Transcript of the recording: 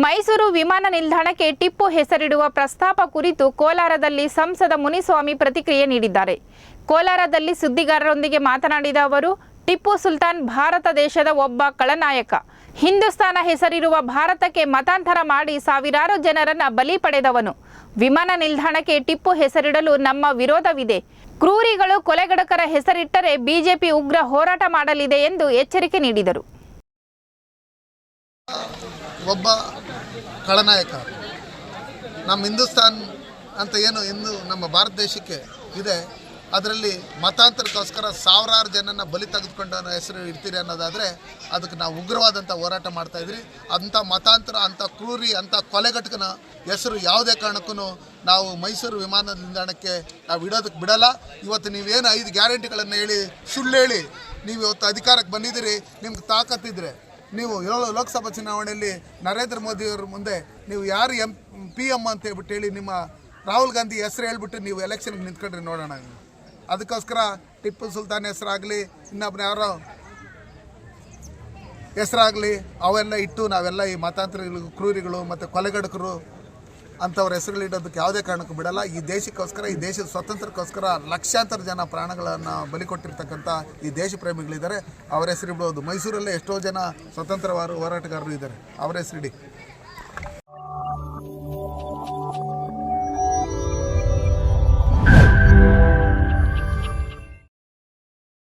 ಮೈಸೂರು ವಿಮಾನ ನಿಲ್ದಾಣಕ್ಕೆ ಟಿಪ್ಪು ಹೆಸರಿಡುವ ಪ್ರಸ್ತಾಪ ಕುರಿತು ಕೋಲಾರದಲ್ಲಿ ಸಂಸದ ಮುನಿಸ್ವಾಮಿ ಪ್ರತಿಕ್ರಿಯೆ ನೀಡಿದ್ದಾರೆ. ಕೋಲಾರದಲ್ಲಿ ಸುದ್ದಿಗಾರರೊಂದಿಗೆ ಮಾತನಾಡಿದ ಅವರು, ಟಿಪ್ಪು ಸುಲ್ತಾನ್ ಭಾರತ ದೇಶದ ಒಬ್ಬ ಕಳನಾಯಕ ಹಿಂದೂಸ್ತಾನ ಹೆಸರಿರುವ ಭಾರತಕ್ಕೆ ಮತಾಂತರ ಮಾಡಿ ಸಾವಿರಾರು ಜನರನ್ನ ಬಲಿ ಪಡೆದವನು. ವಿಮಾನ ನಿಲ್ದಾಣಕ್ಕೆ ಟಿಪ್ಪು ಹೆಸರಿಡಲು ನಮ್ಮ ವಿರೋಧವಿದೆ. ಕ್ರೂರಿಗಳು ಕೊಲೆಗಡಕರ ಹೆಸರಿಟ್ಟರೆ ಬಿಜೆಪಿ ಉಗ್ರ ಹೋರಾಟ ಮಾಡಲಿದೆ ಎಂದು ಎಚ್ಚರಿಕೆ ನೀಡಿದರು. ಒಬ್ಬ ಖಳನಾಯಕ. ನಮ್ಮ ಹಿಂದೂಸ್ತಾನ್ ಅಂತ ಏನು ಇಂದು ನಮ್ಮ ಭಾರತ ದೇಶಕ್ಕೆ ಇದೆ, ಅದರಲ್ಲಿ ಮತಾಂತರಕ್ಕೋಸ್ಕರ ಸಾವಿರಾರು ಜನನ ಬಲಿ ತೆಗೆದುಕೊಂಡು ಅನ್ನೋ ಹೆಸರು ಇಡ್ತೀರಿ ಅನ್ನೋದಾದರೆ ಅದಕ್ಕೆ ನಾವು ಉಗ್ರವಾದಂಥ ಹೋರಾಟ ಮಾಡ್ತಾಯಿದ್ರಿ ಅಂಥ ಮತಾಂತರ, ಅಂಥ ಕ್ರೂರಿ, ಅಂಥ ಕೊಲೆಗಟ್ಟಕನ ಹೆಸರು ಯಾವುದೇ ಕಾರಣಕ್ಕೂ ನಾವು ಮೈಸೂರು ವಿಮಾನ ನಿಲ್ದಾಣಕ್ಕೆ ನಾವು ಇಡೋದಕ್ಕೆ ಬಿಡಲ್ಲ. ಇವತ್ತು ನೀವೇನು ಐದು ಗ್ಯಾರಂಟಿಗಳನ್ನು ಹೇಳಿ, ಸುಳ್ಳು ಹೇಳಿ, ನೀವು ಇವತ್ತು ಅಧಿಕಾರಕ್ಕೆ ಬಂದಿದ್ದೀರಿ, ನಿಮ್ಗೆ ತಾಕತ್ತಿದ್ರೆ ನೀವು ಏಳು ಲೋಕಸಭಾ ಚುನಾವಣೆಯಲ್ಲಿ ನರೇಂದ್ರ ಮೋದಿಯವ್ರ ಮುಂದೆ ನೀವು ಯಾರು ಎಂ ಪಿ ಎಂ ಅಂತ ಹೇಳ್ಬಿಟ್ಟು ಹೇಳಿ ನಿಮ್ಮ ರಾಹುಲ್ ಗಾಂಧಿ ಹೆಸರು ಹೇಳ್ಬಿಟ್ಟು ನೀವು ಎಲೆಕ್ಷನ್ಗೆ ನಿಂತ್ಕೊಂಡ್ರಿ ನೋಡೋಣ. ಅದಕ್ಕೋಸ್ಕರ ಟಿಪ್ಪು ಸುಲ್ತಾನ್ ಹೆಸರಾಗಲಿ ಇನ್ನೊಬ್ಬನ ಯಾರೋ ಹೆಸರಾಗಲಿ, ಅವೆಲ್ಲ ಇಟ್ಟು ನಾವೆಲ್ಲ ಈ ಮತಾಂತರಗಳು, ಕ್ರೂರಿಗಳು ಮತ್ತು ಕೊಲೆಗಡಕರು ಅಂಥವ್ರ ಹೆಸರುಗಳು ಇಡೋದಕ್ಕೆ ಯಾವುದೇ ಕಾರಣಕ್ಕೂ ಬಿಡಲ್ಲ. ಈ ದೇಶಕ್ಕೋಸ್ಕರ, ಈ ದೇಶದ ಸ್ವಾತಂತ್ರ್ಯಕ್ಕೋಸ್ಕರ ಲಕ್ಷಾಂತರ ಜನ ಪ್ರಾಣಗಳನ್ನು ಬಲಿ ಕೊಟ್ಟಿರ್ತಕ್ಕಂಥ ಈ ದೇಶ ಪ್ರೇಮಿಗಳಿದ್ದಾರೆ. ಅವರ ಹೆಸರು ಇಡ್ಬೋದು ಮೈಸೂರಲ್ಲೇ ಎಷ್ಟೋ ಜನ ಸ್ವತಂತ್ರ ಹೋರಾಟಗಾರರು ಇದ್ದಾರೆ. ಅವರ ಹೆಸರಿಡಿ.